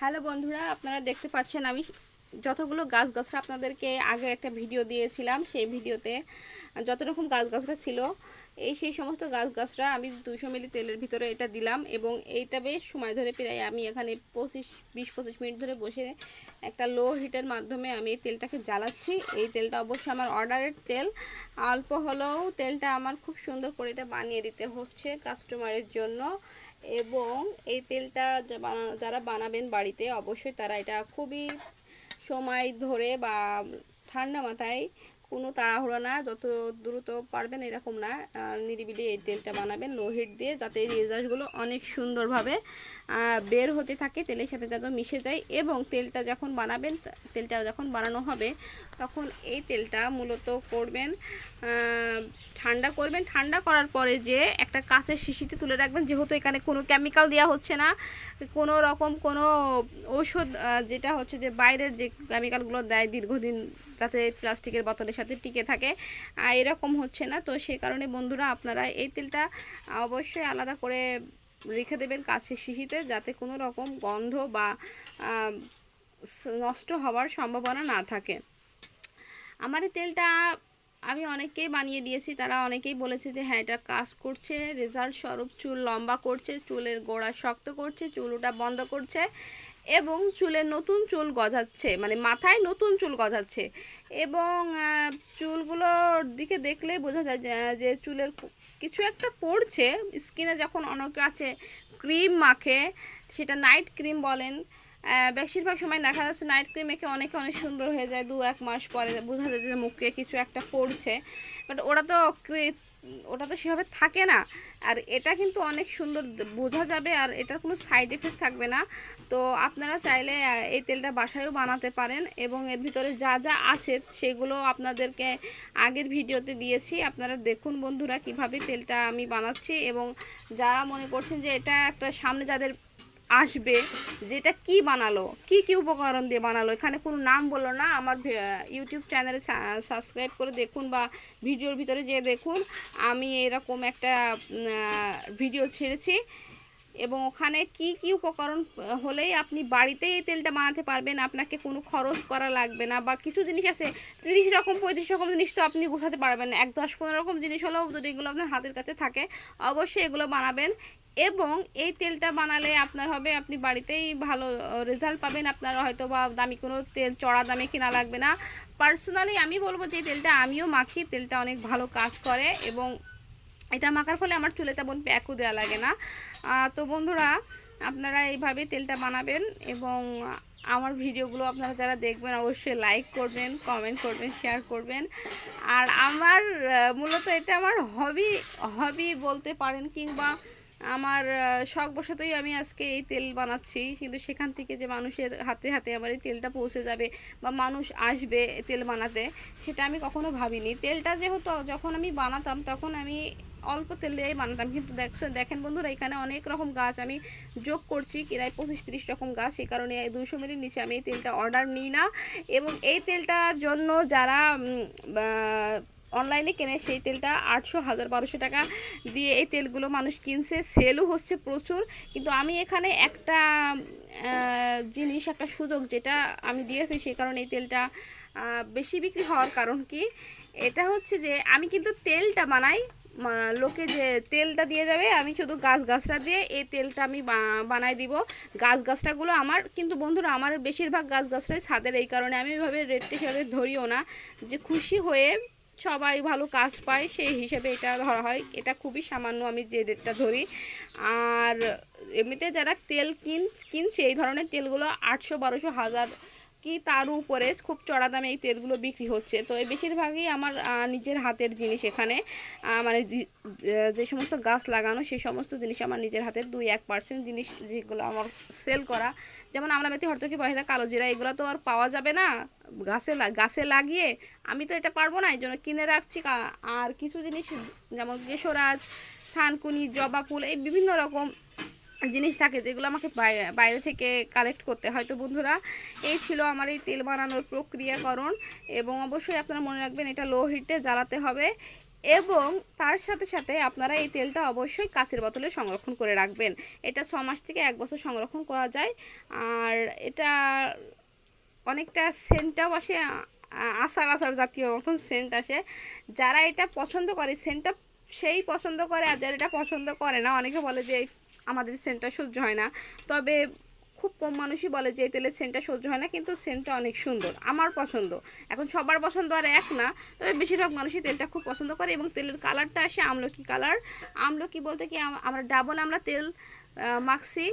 Hello বন্ধুরা, আপনারা দেখতে পাচ্ছেন আমি যতগুলো গাছ গাছরা আপনাদেরকে আগে একটা ভিডিও দিয়েছিলাম, সেই ভিডিওতে যত রকম গাছ গাছরা ছিল, এই সেই সমস্ত গাছ গাছরা আমি দুশো মিলি তেলের ভিতরে এটা দিলাম এবং এইটা বেশ সময় ধরে প্রায় আমি এখানে পঁচিশ, বিশ, পঁচিশ মিনিট ধরে বসে একটা লো হিটের মাধ্যমে আমি এই তেলটাকে জ্বালাচ্ছি। এই তেলটা অবশ্যই আমার অর্ডারের তেল। অল্প হলেও তেলটা আমার খুব সুন্দর করে এটা বানিয়ে দিতে হচ্ছে কাস্টমারের জন্য। এবং এই তেলটা যারা বানাবেন বাড়িতে, অবশ্যই তারা এটা খুবই সময় ধরে বা ঠান্ডা মাথায় কোনো তাড়াহুড়ো না, যত দ্রুত পারবেন এরকম না। নিরিবিলি এই তেলটা বানাবেন, লো হিট দিয়ে, যাতে এই রেজাল্টগুলো অনেক সুন্দরভাবে বের হতে থাকে, তেলের সাথে যাতে মিশে যায়। এবং তেলটা যখন বানাবেন, তেলটা যখন বানানো হবে, তখন এই তেলটা মূলত করবেন ঠান্ডা করবেন। ঠান্ডা করার পরে যে একটা কাঁচের শিশিতে তুলে রাখবেন। যেহেতু এখানে কোনো কেমিক্যাল দেওয়া হচ্ছে না, কোনো রকম কোনো ঔষধ যেটা হচ্ছে যে বাইরের যে কেমিক্যালগুলো দেয় দীর্ঘদিন যাতে প্লাস্টিকের বোতলের সাথে টিকে থাকে এরকম হচ্ছে না। তো সেই কারণে বন্ধুরা, আপনারা এই তেলটা অবশ্যই আলাদা করে রেখে দেবেন কাছের শিশিতে, যাতে কোনো রকম গন্ধ বা নষ্ট হওয়ার সম্ভাবনা না থাকে। আমার তেলটা আমি অনেককেই বানিয়ে দিয়েছি, তারা অনেকেই বলেছে যে হ্যাঁ এটা কাজ করছে, রেজাল্ট স্বরূপ, চুল লম্বা করছে, চুলের গোড়া শক্ত করছে, চুল ওটা বন্ধ করছে এবং চুলের নতুন চুল গজাচ্ছে মানে মাথায় নতুন চুল গজাচ্ছে। এবং চুলগুলোর দিকে দেখলে বোঝা যায় যে- চুলের কিছু একটা পড়ছে, স্কিনে যখন অনেকে আছে ক্রিম মাখে, সেটা নাইট ক্রিম বলেন বেশিরভাগ সময় দেখা যাচ্ছে নাইট ক্রিম মেখে অনেকে অনেক সুন্দর হয়ে যায়, দু এক মাস পরে বোঝা যায় যে মুখে কিছু একটা পড়ছে। বাট ওরা তো ওটা তো সেভাবে থাকে না। আর এটা কিন্তু অনেক সুন্দর বোঝা যাবে আর এটার কোনো সাইড এফেক্ট থাকবে না। তো আপনারা চাইলে এই তেলটা বাসায়ও বানাতে পারেন এবং এর ভিতরে যা যা আছে সেগুলো আপনাদেরকে আগের ভিডিওতে দিয়েছি। আপনারা দেখুন বন্ধুরা কীভাবে তেলটা আমি বানাচ্ছি এবং যারা মনে করছেন যে এটা একটা সামনে যাদের আসবে, যেটা কি বানালো, কি কি উপকরণ দিয়ে বানালো, এখানে কোনো নাম বলল না, আমার ইউটিউব চ্যানেলে সাবস্ক্রাইব করে দেখুন বা ভিডিওর ভিতরে যেয়ে দেখুন, আমি এরকম একটা ভিডিও ছেড়েছি এবং ওখানে কি কি উপকরণ হলেই আপনি বাড়িতেই এই তেলটা বানাতে পারবেন, আপনাকে কোনো খরচ করা লাগবে না বা কিছু জিনিস আছে, তিরিশ রকম, পঁয়ত্রিশ রকম জিনিস তো আপনি গোছাতে পারবেন না, এক দশ পনেরো রকম জিনিস হলেও যদি এগুলো আপনার হাতের কাছে থাকে, অবশ্যই এগুলো বানাবেন। এবং এই তেলটা বানালে আপনার হবে, আপনি বাড়িতেই ভালো রেজাল্ট পাবেন। আপনার হয়তো বা দামি কোনো তেল, চড়া দামে কেনা লাগবে না। পার্সোনালি আমি বলব যে তেলটা আমিও মাখি, তেলটা অনেক ভালো কাজ করে এবং এটা মাখার ফলে আমার চুলে তেমন প্যাকও দেওয়া লাগে না। তো বন্ধুরা, আপনারা এইভাবে তেলটা বানাবেন এবং আমার ভিডিওগুলো আপনারা যারা দেখবেন অবশ্যই লাইক করবেন কমেন্ট করবেন শেয়ার করবেন। আর আমার মূলত এটা আমার হবি হবি বলতে পারেন কিংবা আমার শখ বশতই আমি আজকে এই তেল বানাচ্ছি। কিন্তু সেখান থেকে যে মানুষের হাতে হাতে আমার এই তেলটা পৌঁছে যাবে বা মানুষ আসবে তেল বানাতে, সেটা আমি কখনো ভাবিনি। তেলটা যেহেতু যখন আমি বানাতাম, তখন আমি অল্প তেল দিয়েই বানাতাম। কিন্তু দেখছ, দেখেন বন্ধুরা, এখানে অনেক রকম গাছ আমি যোগ করছি কিরায় পঁচিশ তিরিশ রকম গাছ। সেই কারণে দুশো মিলির নিচে আমি এই তেলটা অর্ডার নিই না। এবং এই তেলটার জন্য যারা অনলাইনে কেনে সেই তেলটা আটশো, হাজার বারোশো টাকা দিয়ে এই তেলগুলো মানুষ কিনছে। সেলও হচ্ছে প্রচুর। কিন্তু আমি এখানে একটা জিনিস, একটা সুযোগ যেটা আমি দিয়েছি সেই কারণে এই তেলটা বেশি বিক্রি হওয়ার কারণ কি? এটা হচ্ছে যে আমি কিন্তু তেলটা বানাই লোকে যে তেলটা দিয়ে যাবে, আমি শুধু গাছ গাছটা দিয়ে এই তেলটা আমি বানাই দিব। গাছ গাছটাগুলো আমার, কিন্তু বন্ধুরা আমার বেশিরভাগ গাছ গাছটাই ছাদের এই কারণে আমি এভাবে রেটটা হিসাবে ধরিও না। যে খুশি হয়ে সবাই ভালো কাজ পায়, সেই হিসেবে এটা ধরা হয়। এটা খুবই সামান্য আমি যে রেটটা ধরি। আর এমনিতে যারা তেল কিন, কিনছে, এই ধরনের তেলগুলো আটশো, বারোশো, হাজার কি তার উপরে খুব চড়া দামে এই তেলগুলো বিক্রি হচ্ছে। তো এই বেশিরভাগই আমার নিজের হাতের জিনিস এখানে। মানে যে- সমস্ত গাছ লাগানো, সেই সমস্ত জিনিস আমার নিজের হাতের দুই এক পার্সেন্ট জিনিস যেগুলো আমার সেল করা। যেমন আমরা বেতি হরতকি, পয়সা, কালো জিরা, এগুলো তো আর পাওয়া যাবে না। গাছে গাছে লাগিয়ে আমি তো এটা পারব না এই জন্য কিনে রাখছি। আর কিছু জিনিস, যেমন কেশরাজ, থানকুনি, জবা ফুল, এই বিভিন্ন রকম জিনিস থাকে যেগুলো আমাকে বাইরে থেকে কালেক্ট করতে হয়। তো বন্ধুরা, এই ছিল আমার এই তেল বানানোর প্রক্রিয়াকরণ এবং অবশ্যই আপনারা মনে রাখবেন এটা লো হিটে জ্বালাতে হবে এবং তার সাথে সাথে আপনারা এই তেলটা অবশ্যই কাঁচের বোতলে সংরক্ষণ করে রাখবেন। এটা ছ মাস থেকে এক বছর সংরক্ষণ করা যায়। আর এটা অনেকটা সেন্টটাও আসে, আ- আচার আচার জাতীয় মতন সেন্ট আসে। যারা এটা পছন্দ করে সেন্টটা সেই পছন্দ করে আর যারা এটা পছন্দ করে না, অনেকে বলে যে এই আমাদের সেন্টটা সহ্য হয় না। তবে খুব কম মানুষই বলে যে এই তেলের সেন্টটা সহ্য হয় না, কিন্তু সেন্টটা অনেক সুন্দর, আমার পছন্দ। এখন সবার পছন্দ আর এক না, তবে বেশিরভাগ মানুষই তেলটা খুব পছন্দ করে এবং তেলের কালারটা আসে আমলকি কালার। আমলকি বলতে কি, আম- আমরা ডাবল আমরা তেল মাখছি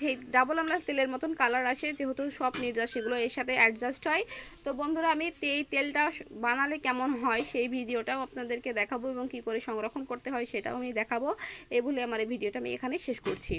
যে ডাবল আমরা তেলের মতন কালার আসে, যেহেতু সব নির্যাস সেগুলো এর সাথে অ্যাডজাস্ট হয়। তো বন্ধুরা, আমি এই তেলটা বানালে কেমন হয় সেই ভিডিওটাও আপনাদেরকে দেখাবো এবং কি করে সংরক্ষণ করতে হয় সেটাও আমি দেখাবো। এই বলে আমার এই ভিডিওটা আমি এখানে শেষ করছি।